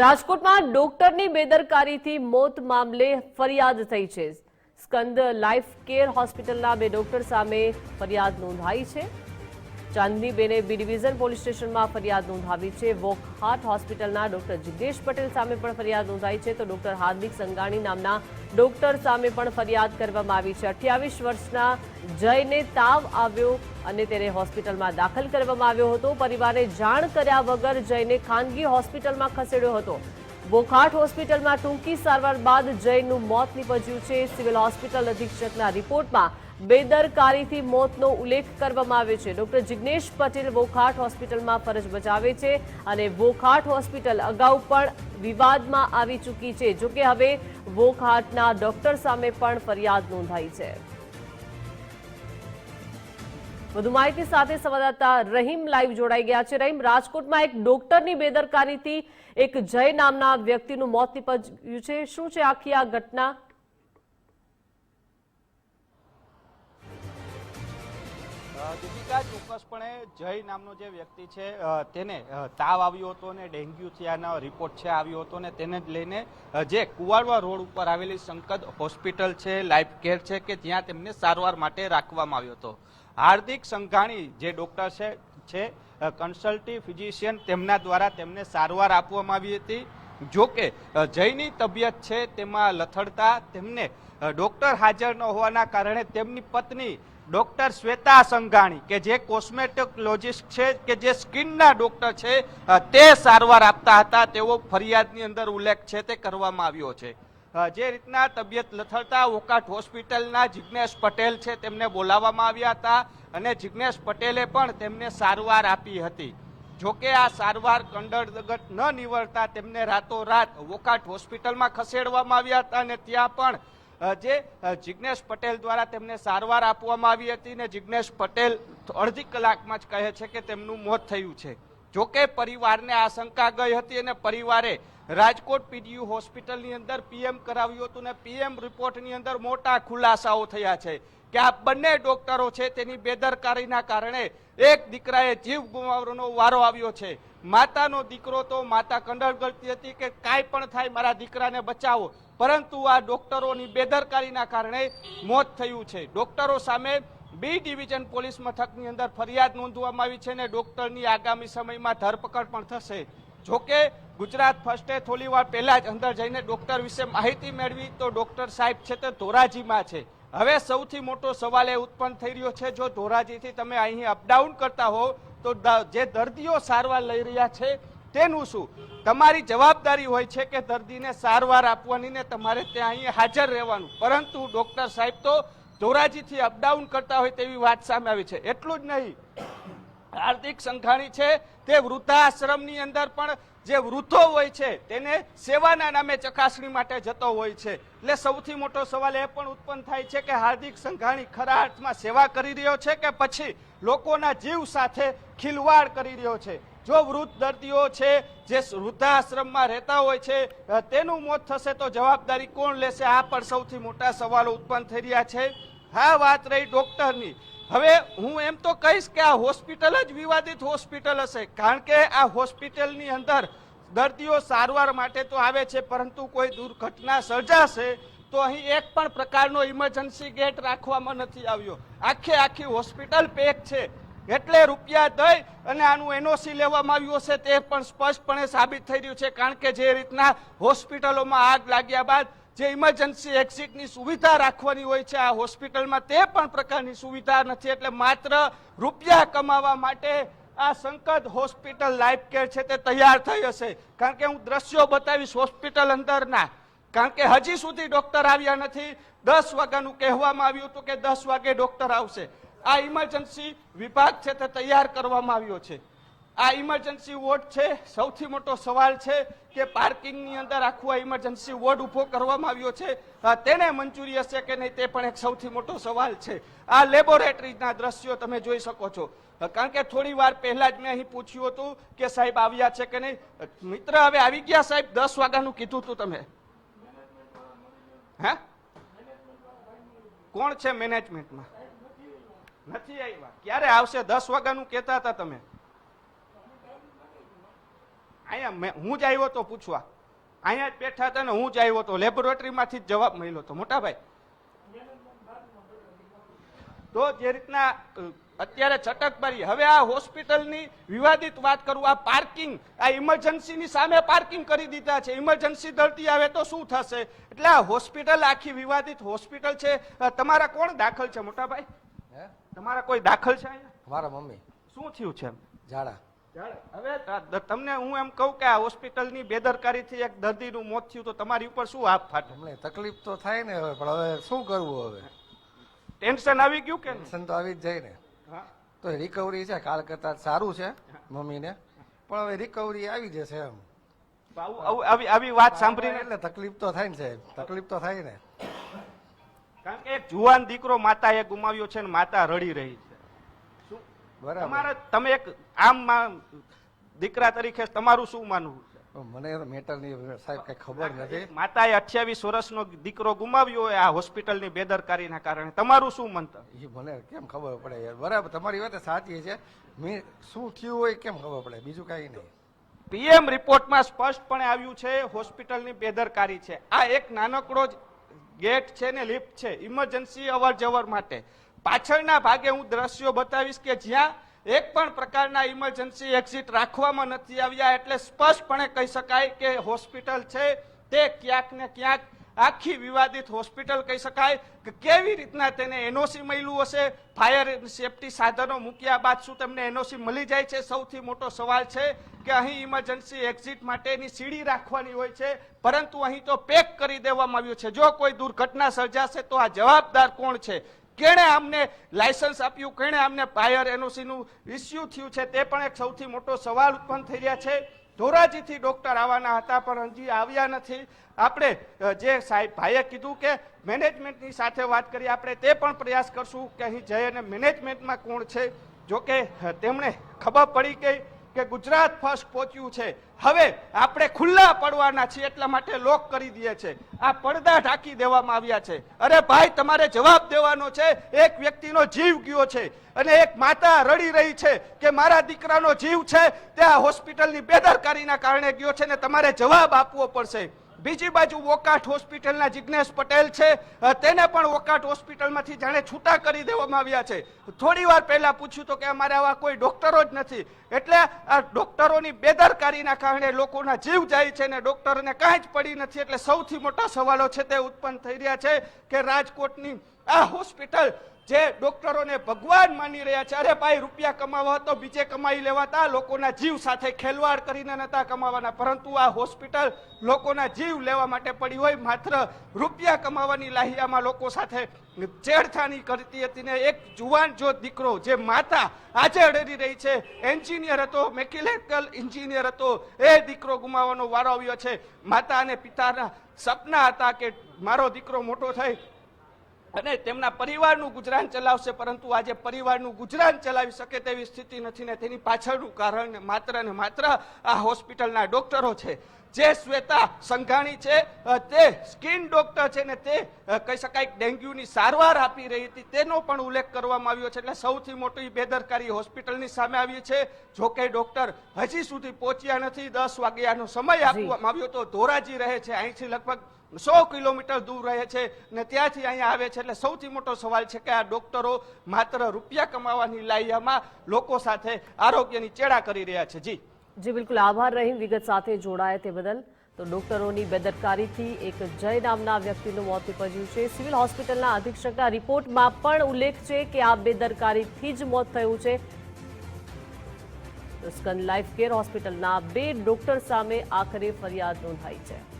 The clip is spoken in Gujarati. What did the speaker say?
રાજકોટમાં ડોક્ટરની બેદરકારીથી મોત મામલે ફરિયાદ થઈ છે. સ્કંદ લાઈફ કેર હોસ્પિટલના બે ડોક્ટર સામે ફરિયાદ નોંધાઈ છે. ચાંદનીબેને બી ડિવિઝન પોલીસ સ્ટેશનમાં ફરિયાદ નોંધાવી છે. વોકહાર્ટ હોસ્પિટલના ડોક્ટર જિગ્નેશ પટેલ સામે પણ ફરિયાદ નોંધાઈ છે. તો ડોક્ટર હાર્દિક સંઘાણી નામના ડોક્ટર સામે પણ ફરિયાદ કરવામાં આવી છે. અઠ્યાવીસ વર્ષના જયને તાવ આવ્યો અને તેને હોસ્પિટલમાં દાખલ કરવામાં આવ્યો હતો. પરિવારે જાણ કર્યા વગર જયને ખાનગી હોસ્પિટલમાં ખસેડ્યો હતો. બોખાટ હોસ્પિટલમાં ટૂંકી સારવાર બાદ જૈનનું મોત નીપજ્યું છે. સિવિલ હોસ્પિટલ અધિક્ષકના રિપોર્ટમાં બેદરકારીથી મોતનો ઉલ્લેખ કરવામાં આવ્યો છે. ડોક્ટર જિગ્નેશ પટેલ વોખાટ હોસ્પિટલમાં ફરજ બજાવે છે અને વોખાટ હોસ્પિટલ અગાઉ પણ વિવાદમાં આવી ચૂકી છે. જોકે હવે વોખાટના ડોક્ટર સામે પણ ફરિયાદ નોંધાઈ છે. વધુ માહિતી સાથે સંવાદદાતા રહીમ લાઈવ જોડાઈ ગયા છે. રહીમ, રાજકોટમાં એક ડોક્ટરની બેદરકારીથી એક જય નામના વ્યક્તિનું મોત નીપજ્યું છે. શું છે આખી આ ઘટના? દીપિકા, ચોક્કસપણે જય નામનો જે વ્યક્તિ છે તેને તાવ આવ્યો હતો ને ડેન્ગ્યુ થયાનો રિપોર્ટ છે, આવ્યો હતો ને તેને જ લઈને જે કુવાડવા રોડ ઉપર આવેલી સંકદ હોસ્પિટલ છે, લાઈફ કેર છે કે જ્યાં તેમને સારવાર માટે રાખવામાં આવ્યો હતો. હાર્દિક સંઘાણી જે ડૉક્ટર છે કન્સલ્ટી ફિઝિશિયન તેમના દ્વારા તેમને સારવાર આપવામાં આવી હતી. જો કે જયની તબિયત છે તેમાં લથડતા તેમને ડૉક્ટર હાજર ન હોવાના કારણે તેમની પત્ની ડૉક્ટર શ્વેતા સંઘાણી, કે જે કોસ્મેટોલોજીસ્ટ છે, કે જે સ્કિનના ડોક્ટર છે તે સારવાર આપતા હતા. તેવો ફરિયાદની અંદર ઉલ્લેખ છે તે કરવામાં આવ્યો છે. જે રીતના તબિયત લથડતા વોકાટ હોસ્પિટલના જિજ્ઞેશ પટેલ છે, તેમને બોલાવવામાં આવ્યા હતા અને જિજ્ઞેશ પટેલે પણ તેમને સારવાર આપી હતી. જોકે આ સારવાર કંડરગત ન નિવડતા તેમને રાતોરાત વોકાટ હોસ્પિટલમાં ખસેડવામાં આવ્યા હતા અને ત્યાં પણ જે જિજ્ઞેશ પટેલ દ્વારા તેમને સારવાર આપવામાં આવી હતી ને જિજ્ઞેશ પટેલ અડધી કલાકમાં જ કહે છે કે તેમનું મોત થયું છે. જોકે પરિવારને આશંકા ગઈ હતી અને પરિવારે રાજકોટ પીડીયુ હોસ્પિટલની અંદર પીએમ કરાવ્યું હતું ને પીએમ રિપોર્ટની અંદર મોટા ખુલાસાઓ થયા છે કે આ બંને ડોક્ટરો છે તેની બેદરકારીના કારણે એક દીકરાએ જીવ ગુમાવવાનો વારો આવ્યો છે. માતાનો દીકરો તો માતા કંડળ ગળતી હતી કે કાંઈ પણ થાય મારા દીકરાને બચાવો. પરંતુ આ ડોક્ટરોની બેદરકારીના કારણે મોત થયું છે. ડોક્ટરો સામે બી ડિવિઝન પોલીસ મથકની અંદર ફરિયાદ નોંધવામાં આવી છે અને ડોક્ટરની આગામી સમયમાં ધરપકડ પણ થશે. જોકે ગુજરાત ફર્સ્ટે થોડી વાર પહેલાં જ અંદર જઈને ડોક્ટર વિશે માહિતી મેળવી તો ડોક્ટર સાહેબ છે તે ધોરાજીમાં છે. હવે સૌથી મોટો સવાલ એ ઉત્પન્ન થઈ રહ્યો છે, જો ધોરાજીથી તમે અહીં અપડાઉન કરતા હો, તો જે દર્દીઓ સારવાર લઈ રહ્યા છે તેનું શું? તમારી જવાબદારી હોય છે કે દર્દીને સારવાર આપવાની ને તમારે ત્યાં અહીં હાજર રહેવાનું. પરંતુ ડોક્ટર સાહેબ તો ધોરાજીથી અપડાઉન કરતા હોય તેવી વાત સામે આવી છે. એટલું જ નહીં. હાર્દિક સંઘાણી છે, તે વૃદ્ધાશ્રમની અંદર પણ જે વૃદ્ધો હોય છે, તેને સેવાના નામે ચકાસણી માટે જતો હોય છે. એટલે સૌથી મોટો સવાલ એ પણ ઉત્પન્ન થાય છે કે હાર્દિક સંઘાણી ખરા અર્થમાં સેવા કરી રહ્યો છે કે પછી લોકોના જીવ સાથે ખિલવાડ કરી રહ્યો છે? જો વૃદ્ધ દર્દીઓ છે, જે વૃદ્ધાશ્રમમાં રહેતા હોય છે તેનું મોત થશે તો જવાબદારી કોણ લેશે? આ પણ સૌથી મોટા સવાલો ઉત્પન્ન થઈ રહ્યા છે. હા, વાત રહી ડોક્ટરની. હવે હું એમ તો કહીશ કે આ હોસ્પિટલ જ વિવાદિત હોસ્પિટલ હશે, કારણ કે આ હોસ્પિટલની અંદર દર્દીઓ સારવાર માટે તો આવે છે, પરંતુ કોઈ દુર્ઘટના સર્જાશે તો અહીં એક પણ પ્રકારનો ઇમરજન્સી ગેટ રાખવામાં નથી આવ્યો. આખે આખી હોસ્પિટલ પેક છે. એટલે રૂપિયા દઈ અને આનું એનઓસી લેવામાં આવ્યું હશે તે પણ સ્પષ્ટપણે સાબિત થઈ રહ્યું છે, કારણ કે જે રીતના હોસ્પિટલોમાં આગ લાગ્યા બાદ જે ઇમરજન્સી એક્ઝિટની સુવિધા રાખવાની હોય છે આ હોસ્પિટલમાં તે પણ પ્રકારની સુવિધા નથી, એટલે માત્ર રૂપિયા કમાવા માટે આ સંકટ હોસ્પિટલ લાઈફ કેર છે તે તૈયાર થઈ હશે. કારણ કે હું દ્રશ્યો બતાવીશ હોસ્પિટલ અંદરના. કારણ કે હજી સુધી ડોક્ટર આવ્યા નથી. દસ વાગ્યાનું કહેવામાં આવ્યું હતું કે દસ વાગે ડોક્ટર આવશે. આ ઇમરજન્સી વિભાગ છે તે તૈયાર કરવામાં આવ્યો છે. આ ઇમરજન્સી વોર્ડ છે, સૌથી મોટો સવાલ છે કે પાર્કિંગની અંદર આખું આ ઇમરજન્સી વોર્ડ ઊભો કરવામાં આવ્યો છે. તેને મંજૂરી હશે કે નહીં તે પણ એક સૌથી મોટો સવાલ છે. આ લેબોરેટરીના દ્રશ્યો તમે જોઈ શકો છો. કારણ કે થોડી વાર પહેલા જ મેં અહીં પૂછ્યું હતું કે સાહેબ આવ્યા છે કે નહીં. મિત્ર હવે આવી ગયા સાહેબ? દસ વાગ્યાનું કીધું હતું તમે. હે? કોણ છે મેનેજમેન્ટમાં નથી આવ્યા ક્યારે આવશે? દસ વાગ્યાનું કહેતા હતા તમે. અહીંયા હું જ આવ્યો તો પૂછવા. અહીંયા જ બેઠા હતા ને હું જ આવ્યો તો. લેબોરેટરીમાંથી જ જવાબ મળ્યો તો, મોટા ભાઈ. તો જે રીતના અત્યારે અત્યારે ચટકબારી હવે આ હોસ્પિટલની વિવાદિત વાત કરું, આ પાર્કિંગ, આ ઇમરજન્સીની સામે પાર્કિંગ કરી દીધા છે. ઇમરજન્સી દર્દી આવે તો શું થશે? એટલે આ હોસ્પિટલ આખી વિવાદિત હોસ્પિટલ છે. તમારા કોણ દાખલ છે, મોટા ભાઈ? હે? તમારા કોઈ દાખલ છે અહીંયા? મારા મમ્મી. શું થયું છે એમ? ઝાડા. હવે તમને હું એમ કહું કે આ હોસ્પિટલની બેદરકારીથી એક દર્દીનું મોત થયું તો તમારી ઉપર શું આપ ફાટે? અમને તકલીફ તો થાય ને હવે પણ હવે શું કરવું હવે? ટેન્શન આવી ગયું કે ટેન્શન તો આવી જ જાય ને. તો રિકવરી છે કાલ કરતા સારું છે મમ્મીને. પણ હવે રિકવરી આવી જશે એમ. તો આવું- આવું- આવી આવી વાત સાંભળીને? એટલે તકલીફ તો થાય ને સાહેબ તકલીફ તો થાય ને. કારણ કે એક જુવાન દીકરો માતાએ ગુમાવ્યો છે ને માતા રડી રહી છે. શું? બરાબર. તમારે તમે એક આમ દીકરા તરીકે તમારું શું માનવું મને પણ મને મેટરની સાહેબ કઈ ખબર નથી. માતાએ અઠ્યાવીસ વર્ષનો દીકરો ગુમાવ્યો હોય આ હોસ્પિટલની બેદરકારીના કારણે તમારું શું મંતવ્ય? એ મને કેમ ખબર પડે યાર? બરાબર તમારી વાત સાચી છે. મેં શું થયું હોય કેમ ખબર પડે? બીજું કઈ નહીં. પીએમ રિપોર્ટમાં સ્પષ્ટપણે આવ્યું છે હોસ્પિટલની બેદરકારી છે. આ એક નાનકડો જ ગેટ છે ને લિફ્ટ છે ઇમરજન્સી અવર જવર માટે. પાછળના ભાગે હું દ્રશ્યો બતાવીશ કે જ્યાં એક પણ પ્રકારના ઇમરજન્સી એક્ઝિટ રાખવામાં નથી આવ્યા એટલે સ્પષ્ટપણે કહી શકાય કે હોસ્પિટલ છે, તે ક્યાંક ને ક્યાંક આખી વિવાદિત હોસ્પિટલ કહી શકાય કે કેવી રીતના તેને એનઓસી મળ્યું હશે? ફાયર સેફટી સાધનો મૂક્યા બાદ શું તેમને એનઓસી મળી જાય છે? સૌથી મોટો સવાલ છે કે અહીં ઇમરજન્સી એક્ઝિટ માટેની સીડી રાખવાની હોય છે, પરંતુ અહીં તો પેક કરી દેવામાં આવ્યું છે. જો કોઈ દુર્ઘટના સર્જાશે તો આ જવાબદાર કોણ છે? કેણે અમને લાયસન્સ આપ્યું? કેણે અમને ફાયર એનઓસીનું ઇસ્યુ થયું છે? તે પણ એક સૌથી મોટો સવાલ ઉત્પન્ન થઈ રહ્યા છે. ધોરાજીથી ડોક્ટર આવવાના હતા, પણ હજી આવ્યા નથી. આપણે જે સાહેબ ભાઈએ કીધું કે મેનેજમેન્ટની સાથે વાત કરી આપણે તે પણ પ્રયાસ કરશું કે અહીં જઈને મેનેજમેન્ટમાં કોણ છે. જોકે તેમણે ખબર પડી ગઈ કે ગુજરાત ફર્સ્ટ પહોંચ્યું છે. હવે આપણે ખુલ્લા પડવાના છીએ એટલા માટે લોક કરી દઈએ છે. આ પડદા ઢાંકી દેવામાં આવ્યા છે. અરે ભાઈ, તમારે જવાબ દેવાનો છે. એક વ્યક્તિનો જીવ ગયો છે અને એક માતા રડી રહી છે કે મારા દીકરાનો જીવ છે. તે આ હોસ્પિટલની બેદરકારીના કારણે ગયો છે ને તમારે જવાબ આપવો પડશે. બીજી બાજુ વોકાટ હોસ્પિટલના જિજ્ઞેશ પટેલ છે. તેને પણ વોકાટ હોસ્પિટલમાંથી જાણે છૂટા કરી દેવામાં આવ્યા છે. થોડી વાર પહેલા પૂછ્યું તો કે અમારે આવા કોઈ ડોક્ટરો જ નથી. એટલે આ ડોક્ટરોની બેદરકારીના કારણે લોકોના જીવ જાય છે ને ડોક્ટરોને કાંઈ જ પડી નથી. એટલે સૌથી મોટા સવાલો છે તે ઉત્પન્ન થઈ રહ્યા છે કે રાજકોટની આ હોસ્પિટલ જે ડોક્ટરોને ભગવાન માની રહ્યા છે, અરે ભાઈ, રૂપિયા કમાવા તો બીજે કમાઈ લેવાતા, લોકોના જીવ સાથે ખેલવાડ કરીને નતા કમાવાના. પરંતુ આ હોસ્પિટલ લોકોના જીવ લેવા માટે પડી હોય, માત્ર રૂપિયા કમાવાની લાહિયામાં લોકો સાથે છેડછાણી કરતી હતી ને એક જુવાન જો દીકરો, જે માતા આજે અડરી રહી છે, એન્જિનિયર હતો, મેકેનિકલ એન્જિનિયર હતો, એ દીકરો ગુમાવવાનો વારો આવ્યો છે. માતા અને પિતાના સપના હતા કે મારો દીકરો મોટો થઈ અને તેમના પરિવારનું ગુજરાન ચલાવશે પરંતુ આજે પરિવારનું ગુજરાન ચલાવી શકે તેવી સ્થિતિ નથી ને તેની પાછળનું કારણ માત્ર ને માત્ર આ હોસ્પિટલના ડોક્ટરો છે. જે શ્વેતા સંઘાણી છે તે સ્કિન ડોક્ટર છે ને તે કહી શકાય ડેન્ગ્યુની સારવાર આપી રહી હતી તેનો પણ ઉલ્લેખ કરવામાં આવ્યો છે. એટલે સૌથી મોટી બેદરકારી હોસ્પિટલની સામે આવી છે. જોકે ડોક્ટર હજી સુધી પહોંચ્યા નથી દસ વાગ્યાનો સમય આપવામાં આવ્યો તો ધોરાજી રહે છે. અહીંથી લગભગ સો કિલોમીટર દૂર રહે છે ને ત્યાંથી અહીંયા આવે છે. એટલે સૌથી મોટો સવાલ છે કે આ ડોક્ટરો માત્ર રૂપિયા કમાવાની લાયામાં લોકો સાથે આરોગ્યની ચેડા કરી રહ્યા છે. જી. જી, બિલકુલ. આભાર રહીમ. વિગત સાથે જોડાયા તે બદલ. તો ડોક્ટરોની બેદરકારીથી એક જય નામના વ્યક્તિનું મોત નિપજ્યું છે. સિવિલ હોસ્પિટલના અધિક્ષકના રિપોર્ટમાં પણ ઉલ્લેખ છે કે આ બેદરકારીથી જ મોત થયું છે. સ્કન લાઈફ કેર હોસ્પિટલના બે ડોક્ટર સામે આખરે ફરિયાદ નોંધાઈ છે.